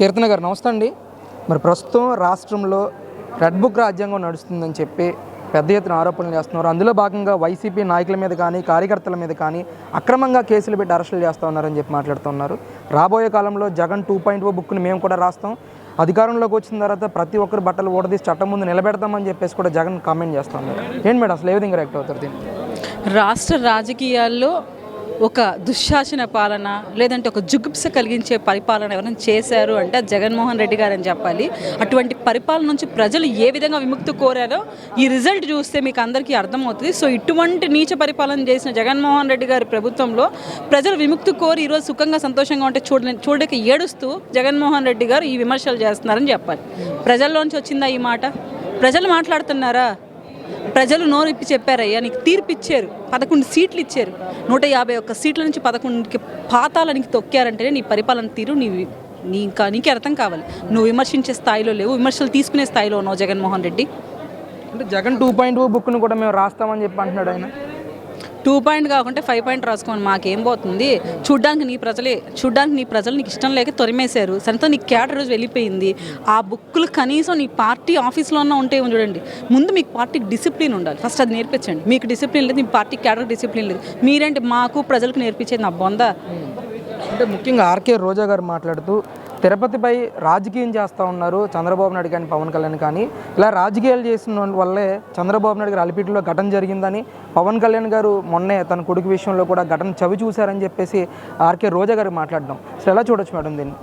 కీర్తన గారు నమస్తే అండి. మరి ప్రస్తుతం రాష్ట్రంలో రెడ్ బుక్ రాజ్యాంగం నడుస్తుందని చెప్పి పెద్ద ఎత్తున ఆరోపణలు చేస్తున్నారు. అందులో భాగంగా వైసీపీ నాయకుల మీద కానీ కార్యకర్తల మీద కానీ అక్రమంగా కేసులు పెట్టి అరెస్టులు చేస్తూ ఉన్నారని చెప్పి మాట్లాడుతున్నారు రాబోయే కాలంలో జగన్ టూ పాయింట్ ఓ బుక్ని మేము కూడా రాస్తాం. అధికారంలోకి వచ్చిన తర్వాత ప్రతి ఒక్కరు బట్టలు ఓడదీసి చట్టం ముందు నిలబెడతామని చెప్పేసి కూడా జగన్ కామెంట్ చేస్తున్నారు ఏంటి మేడం అసలు ఏ విధంగా రియాక్ట్ అవుతారు దీన్ని? రాష్ట్ర రాజకీయాల్లో ఒక దుశ్శాసన పాలన లేదంటే ఒక జుగుప్స కలిగించే పరిపాలన ఎవరైనా చేశారు అంటే జగన్మోహన్ రెడ్డి గారు అని చెప్పాలి. అటువంటి పరిపాలన నుంచి ప్రజలు ఏ విధంగా విముక్తి కోరారో ఈ రిజల్ట్ చూస్తే మీకు అందరికీ అర్థమవుతుంది. సో ఇటువంటి నీచ పరిపాలన చేసిన జగన్మోహన్ రెడ్డి గారి ప్రభుత్వంలో ప్రజలు విముక్తి కోరి ఈరోజు సుఖంగా సంతోషంగా ఉంటే చూడ చూడక ఏడుస్తూ జగన్మోహన్ రెడ్డి గారు ఈ విమర్శలు చేస్తున్నారని చెప్పాలి. ప్రజల్లోంచి వచ్చిందా ఈ మాట? ప్రజలు మాట్లాడుతున్నారా? ప్రజలు నోరు ఇప్పి చెప్పారయ్యా నీకు తీర్పు ఇచ్చారు పదకొండు సీట్లు ఇచ్చారు. నూట యాభై ఒక్క సీట్ల నుంచి పదకొండుకి పాతాలనికి తొక్కారంటేనే నీ పరిపాలన తీరు నీ నీ ఇంకా నీకే అర్థం కావాలి. నువ్వు విమర్శించే స్థాయిలో లేవు విమర్శలు తీసుకునే స్థాయిలో ఉన్నావు జగన్మోహన్ రెడ్డి. అంటే జగన్ టూ పాయింట్ ఓ బుక్ను కూడా మేము రాస్తామని చెప్పి అంటున్నాడు ఆయన. టూ పాయింట్ కాకుంటే ఫైవ్ పాయింట్ రాసుకోండి మాకేం పోతుంది? చూడ్డానికి నీ ప్రజలే చూడ్డానికి నీ ప్రజలు నీకు ఇష్టం లేక తొరిమేశారు. సరితో నీ క్యాటర్ రోజు వెళ్ళిపోయింది. ఆ బుక్కులు కనీసం నీ పార్టీ ఆఫీస్లో ఉన్న ఉంటే చూడండి. ముందు మీకు పార్టీకి డిసిప్లిన్ ఉండాలి. ఫస్ట్ అది నేర్పించండి. మీకు డిసిప్లిన్ లేదు మీ పార్టీ క్యాడర్ డిసిప్లిన్ లేదు. మీరేంటి మాకు ప్రజలకు నేర్పించేది నా బొందా. అంటే ముఖ్యంగా ఆర్కే రోజా గారు మాట్లాడుతూ తిరుపతిపై రాజకీయం చేస్తూ ఉన్నారు చంద్రబాబు నాయుడు కానీ పవన్ కళ్యాణ్ కానీ. ఇలా రాజకీయాలు చేసిన వల్లే చంద్రబాబు నాయుడు గారు అలిపిటిలో ఘటన జరిగిందని పవన్ కళ్యాణ్ గారు మొన్నే తన కొడుకు విషయంలో కూడా ఘటన చవి చూశారని చెప్పేసి ఆర్కే రోజా గారు మాట్లాడడం. అసలు ఎలా చూడొచ్చు మేడం దీన్ని?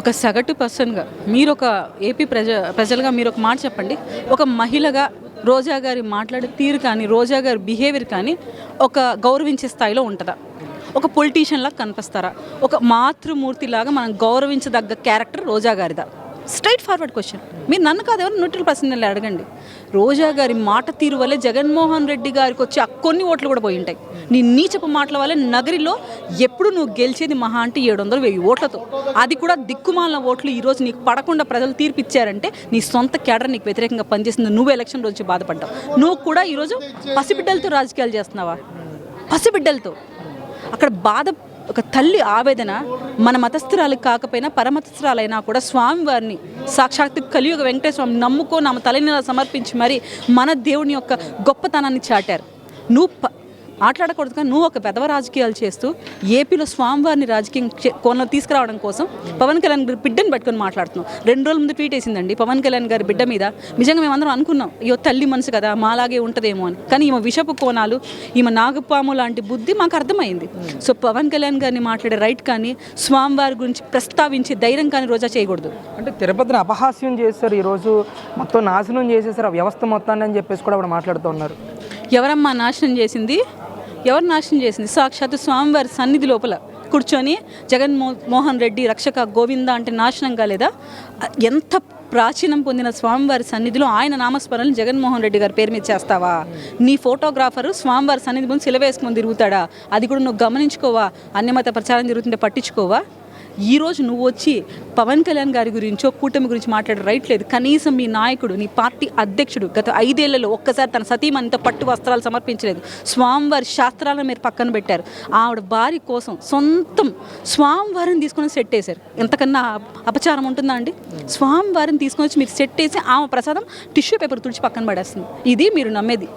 ఒక సగటు పర్సన్గా మీరు ఒక ఏపీ ప్రజ ప్రజలుగా మీరు ఒక మాట చెప్పండి. ఒక మహిళగా రోజా గారి మాట్లాడే తీరు కానీ రోజా గారి బిహేవియర్ కానీ ఒక గౌరవించే స్థాయిలో ఉంటుందా? ఒక పొలిటీషియన్ లాగా కనిపిస్తారా? ఒక మాతృమూర్తిలాగా మనం గౌరవించదగ్గ క్యారెక్టర్ రోజా గారిదా? స్ట్రైట్ ఫార్వర్డ్ క్వశ్చన్ మీరు నన్ను కాదు ఎవరు న్యూట్రల్ పర్సన్ అడగండి. రోజా గారి మాట తీరు వల్లే జగన్మోహన్ రెడ్డి గారికి వచ్చి ఆ కొన్ని ఓట్లు కూడా పోయి ఉంటాయి. నీ నీచపు మాటల వల్లే నగరిలో ఎప్పుడు నువ్వు గెలిచేది మహా అంటే ఏడు వందలు వెయ్యి ఓట్లతో. అది కూడా దిక్కుమాలిన ఓట్లు ఈరోజు నీకు పడకుండా ప్రజలు తీర్పు ఇచ్చారంటే నీ సొంత కేడర్ నీకు వ్యతిరేకంగా పనిచేసింది నువ్వు ఎలక్షన్ రోజు బాధపడ్డావు. నువ్వు కూడా ఈరోజు పసిబిడ్డలతో రాజకీయాలు చేస్తున్నావా? పసిబిడ్డలతో. అక్కడ బాధ ఒక తల్లి ఆవేదన మన మతస్థురాలు కాకపోయినా పరమతస్థురాలైనా కూడా స్వామివారిని సాక్షాత్తు కలియుగ వెంకటేశ్వరం నమ్ముకో నామ తలని సమర్పించి మరి మన దేవుని యొక్క గొప్పతనాన్ని చాటారు. నువ్వు ఆటలాడకూడదు కానీ నువ్వు ఒక పెదవ రాజకీయాలు చేస్తూ ఏపీలో స్వామివారిని రాజకీయం చే- కోణంలో తీసుకురావడం కోసం పవన్ కళ్యాణ్ గారి బిడ్డను పట్టుకొని మాట్లాడుతున్నాం రెండు రోజుల ముందు ట్వీట్ వేసిందండి పవన్ కళ్యాణ్ గారి బిడ్డ మీద. నిజంగా మేమందరం అనుకున్నాం అయ్యో తల్లి మనసు కదా మాలాగే ఉంటుందేమో అని. కానీ ఈమె విషపు కోణాలు ఈమె నాగపాము లాంటి బుద్ధి మాకు అర్థమైంది. సో పవన్ కళ్యాణ్ గారిని మాట్లాడే రైట్ కానీ స్వామివారి గురించి ప్రస్తావించే ధైర్యం కానీ రోజా చేయకూడదు. అంటే తిరుపతిని అపహాస్యం చేశారు ఈరోజు మొత్తం నాశనం చేసేసారు ఆ వ్యవస్థ మొత్తాన్ని అని చెప్పేసి కూడా ఆవిడ మాట్లాడుతూ ఉన్నారు. ఎవరమ్మా నాశనం చేసింది? ఎవరు నాశనం చేసింది? సాక్షాత్తు స్వామివారి సన్నిధి లోపల కూర్చొని జగన్ మోహన్ రెడ్డి రక్షక గోవింద అంటే నాశనం కాలేదా? ఎంత ప్రాచీనం పొందిన స్వామివారి సన్నిధిలో ఆయన నామస్మరణలు జగన్మోహన్ రెడ్డి గారి పేరు మీద చేస్తావా? నీ ఫోటోగ్రాఫరు స్వామివారి సన్నిధి ముందు సిలవేసుకొని తిరుగుతాడా? అది కూడా నువ్వు గమనించుకోవా? అన్యమత ప్రచారం జరుగుతుంటే పట్టించుకోవా? ఈ రోజు నువ్వు వచ్చి పవన్ కళ్యాణ్ గారి గురించో కూటమి గురించి మాట్లాడే రైట్ లేదు. కనీసం మీ నాయకుడు నీ పార్టీ అధ్యక్షుడు గత ఐదేళ్ళలో ఒక్కసారి తన సతీమణితో పట్టు వస్త్రాలు సమర్పించలేదు. స్వామివారి శాస్త్రాలను మీరు పక్కన పెట్టారు. ఆవిడ భార్య కోసం సొంతం స్వామివారిని తీసుకొని సెట్ వేశారు ఎంతకన్నా అపచారం ఉంటుందా అండి? స్వామివారిని తీసుకొని వచ్చి మీరు సెట్ వేసి ఆమె ప్రసాదం టిష్యూ పేపర్ తుడిచి పక్కన పడేస్తుంది. ఇది మీరు నమ్మేది.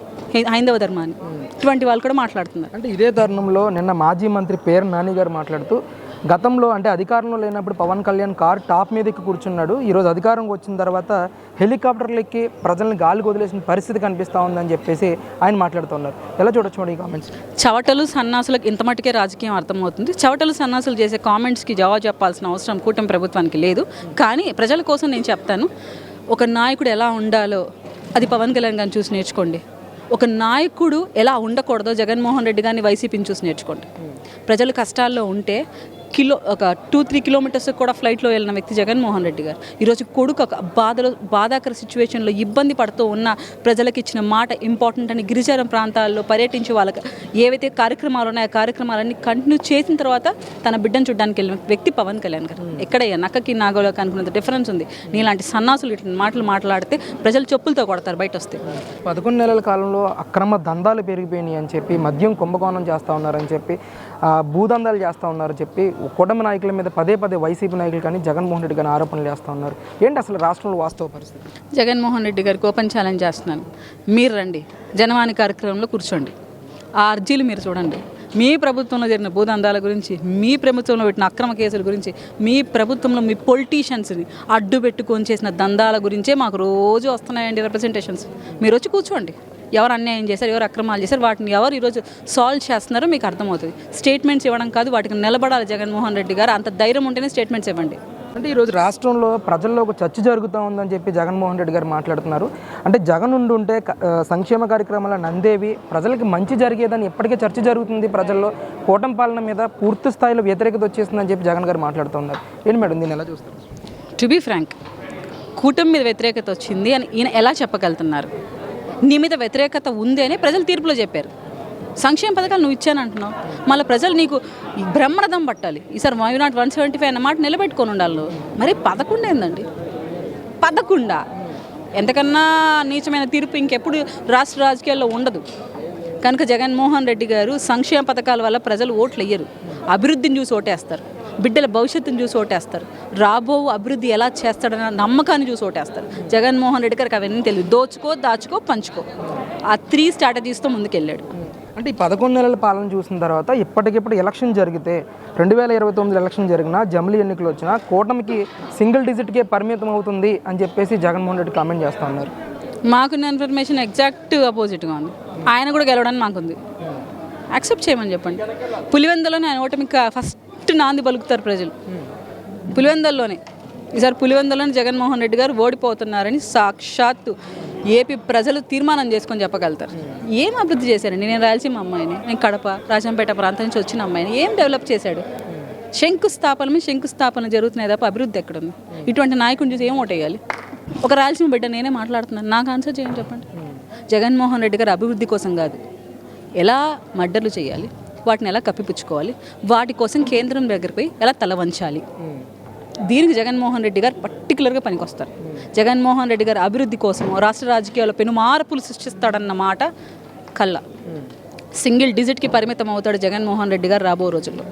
హైందవ ధర్మాన్ని. ఇటువంటి వాళ్ళు కూడా మాట్లాడుతున్నారు. అంటే ఇదే తరుణంలో నిన్న మాజీ మంత్రి పేరు నాని గారు మాట్లాడుతూ గతంలో అంటే అధికారంలో లేనప్పుడు పవన్ కళ్యాణ్ కార్ టాప్ మీద ఎక్కి కూర్చున్నాడు ఈరోజు అధికారంకి వచ్చిన తర్వాత హెలికాప్టర్లు ఎక్కి ప్రజల్ని గాలికి వదిలేసిన పరిస్థితి కనిపిస్తూ ఉందని చెప్పేసి ఆయన మాట్లాడుతున్నారు. ఎలా చూడొచ్చు మేడం ఈ కామెంట్స్ చవటలు సన్నాసులకు ఇంత మటుకే రాజకీయం అర్థమవుతుంది. చవటలు సన్నాసులు చేసే కామెంట్స్కి జవాబు చెప్పాల్సిన అవసరం కూటమి ప్రభుత్వానికి లేదు. కానీ ప్రజల కోసం నేను చెప్తాను. ఒక నాయకుడు ఎలా ఉండాలో అది పవన్ కళ్యాణ్ గారిని చూసి నేర్చుకోండి. ఒక నాయకుడు ఎలా ఉండకూడదో జగన్మోహన్ రెడ్డి గారిని వైసీపీని చూసి నేర్చుకోండి. ప్రజలు కష్టాల్లో ఉంటే కిలో ఒక టూ త్రీ కిలోమీటర్స్ కూడా ఫ్లైట్లో వెళ్ళిన వ్యక్తి జగన్మోహన్ రెడ్డి గారు. ఈరోజు కొడుకు ఒక బాధలో బాధాకర సిచ్యువేషన్లో ఇబ్బంది పడుతూ ఉన్న ప్రజలకు ఇచ్చిన మాట ఇంపార్టెంట్ అని గిరిజన ప్రాంతాల్లో పర్యటించి వాళ్ళకి ఏవైతే కార్యక్రమాలు ఉన్నాయో ఆ కార్యక్రమాలన్నీ కంటిన్యూ చేసిన తర్వాత తన బిడ్డను చూడడానికి వెళ్ళిన వ్యక్తి పవన్ కళ్యాణ్ గారు. ఎక్కడయ్యా? నక్కకి నాగోలోకి అనుకున్నంత డిఫరెన్స్ ఉంది. నీలాంటి సన్నాసులు ఇట్లా మాటలు మాట్లాడితే ప్రజలు చెప్పులతో కొడతారు బయట వస్తే. పదకొండు నెలల కాలంలో అక్రమ దందాలు పెరిగిపోయినాయి అని చెప్పి మద్యం కుంభకోణం చేస్తూ ఉన్నారని చెప్పి భూదందాలు చేస్తూ ఉన్నారు చెప్పి కూటమి నాయకుల మీద పదే పదే వైసీపీ నాయకులు కానీ జగన్మోహన్ రెడ్డి కానీ ఆరోపణలు చేస్తూ ఉన్నారు. ఏంటి అసలు రాష్ట్రంలో వాస్తవ పరిస్థితి? జగన్మోహన్ రెడ్డి గారికి ఓపెన్ ఛాలెంజ్ చేస్తున్నాను. మీరు రండి. జనవాణి కార్యక్రమంలో కూర్చోండి. ఆ అర్జీలు మీరు చూడండి. మీ ప్రభుత్వంలో జరిగిన భూదందాల గురించి మీ ప్రభుత్వంలో పెట్టిన అక్రమ కేసుల గురించి మీ ప్రభుత్వంలో మీ పొలిటీషియన్స్ని అడ్డు పెట్టుకొని చేసిన దందాల గురించే మాకు రోజు వస్తున్నాయండి రిప్రజెంటేషన్స్ మీరు వచ్చి కూర్చోండి. ఎవరు అన్యాయం చేశారు ఎవరు అక్రమాలు చేశారు వాటిని ఎవరు ఈరోజు సాల్వ్ చేస్తున్నారో మీకు అర్థమవుతుంది. స్టేట్మెంట్స్ ఇవ్వడం కాదు వాటికి నిలబడాలి జగన్మోహన్ రెడ్డి గారు. అంత ధైర్యం ఉంటేనే స్టేట్మెంట్స్ ఇవ్వండి. అంటే ఈరోజు రాష్ట్రంలో ప్రజల్లో ఒక చర్చ జరుగుతూ ఉందని చెప్పి జగన్మోహన్ రెడ్డి గారు మాట్లాడుతున్నారు. అంటే జగన్ ఉండి ఉంటే సంక్షేమ కార్యక్రమాల నందేవి ప్రజలకి మంచి జరిగేదని ఇప్పటికే చర్చ జరుగుతుంది ప్రజల్లో. కూటమి పాలన మీద పూర్తి స్థాయిలో వ్యతిరేకత వచ్చేస్తుందని చెప్పి జగన్ గారు మాట్లాడుతున్నారు ఏంటి మేడం దీన్ని ఎలా చూస్తారు? టు బీ ఫ్రాంక్ కూటమి మీద వ్యతిరేకత వచ్చింది అని ఈయన ఎలా చెప్పగలుగుతున్నారు? నీ మీద వ్యతిరేకత ఉంది అని ప్రజలు తీర్పులో చెప్పారు. సంక్షేమ పథకాలు నువ్వు ఇచ్చానంటున్నావు మళ్ళీ ప్రజలు నీకు బ్రహ్మరథం పట్టాలి. ఈసారి why not one seventy five అన్న మాట నిలబెట్టుకొని ఉండాలి నువ్వు. మరి పదకొండు ఏందండి? పదకొండా? ఎంతకన్నా నీచమైన తీర్పు ఇంకెప్పుడు రాష్ట్ర రాజకీయాల్లో ఉండదు. కనుక జగన్మోహన్ రెడ్డి గారు సంక్షేమ పథకాల వల్ల ప్రజలు ఓట్లు వేయరు అభివృద్ధిని చూసి ఓటేస్తారు. బిడ్డల భవిష్యత్తుని చూసి ఓటేస్తారు. రాబో అభివృద్ధి ఎలా చేస్తాడన్న నమ్మకాన్ని చూసి ఓటేస్తారు. జగన్మోహన్ రెడ్డి గారికి అవన్నీ తెలియదు. దోచుకో దాచుకో పంచుకో. ఆ త్రీ స్ట్రాటజీస్తో ముందుకెళ్ళాడు. అంటే ఈ పదకొండు నెలల పాలన చూసిన తర్వాత ఇప్పటికిప్పుడు ఎలక్షన్ జరిగితే రెండు వేల ఇరవై తొమ్మిది ఎలక్షన్ జరిగినా జమిలీ ఎన్నికలు వచ్చినా కూటమికి సింగిల్ డిజిట్కే పరిమితం అవుతుంది అని చెప్పేసి జగన్మోహన్ రెడ్డి కామెంట్ చేస్తూ ఉన్నారు. మాకున్న ఇన్ఫర్మేషన్ ఎగ్జాక్ట్ అపోజిట్గా ఉంది. ఆయన కూడా గెలవడానికి మాకుంది. యాక్సెప్ట్ చేయమని చెప్పండి. పులివెందలోనే ఆయన ఓటమికి ఫస్ట్ నాంది పలుకుతారు ప్రజలు. పులివెందల్లోనే. ఈసారి పులివెందలోనే జగన్మోహన్ రెడ్డి గారు ఓడిపోతున్నారని సాక్షాత్తు ఏపీ ప్రజలు తీర్మానం చేసుకొని చెప్పగలుగుతారు. ఏం అభివృద్ధి చేశారండి నేను రాయలసీమ అమ్మాయిని నేను కడప రాజంపేట ప్రాంతం నుంచి వచ్చిన అమ్మాయిని ఏం డెవలప్ చేశాడు? శంకుస్థాపన మీద శంకుస్థాపన జరుగుతున్నాయి తప్ప అభివృద్ధి ఎక్కడుంది? ఇటువంటి నాయకుని చూసి ఏం ఓటేయాలి? ఒక రాయలసీమ బిడ్డ నేనే మాట్లాడుతున్నాను. నాకు ఆన్సర్ చేయండి చెప్పండి. జగన్మోహన్ రెడ్డి గారు అభివృద్ధి కోసం కాదు. ఎలా మర్డర్లు చేయాలి? వాటిని ఎలా కప్పిపుచ్చుకోవాలి? వాటి కోసం కేంద్రం దగ్గరికి పోయి ఎలా తల వంచాలి? దీనికి జగన్మోహన్ రెడ్డి గారు పర్టికులర్గా పనికొస్తారు. జగన్మోహన్ రెడ్డి గారు అభివృద్ధి కోసం రాష్ట్ర రాజకీయాల్లో పెను మార్పులు సృష్టిస్తాడన్న మాట కళ్ళ. సింగిల్ డిజిట్కి పరిమితం అవుతాడు జగన్మోహన్ రెడ్డి గారు రాబో రోజుల్లో.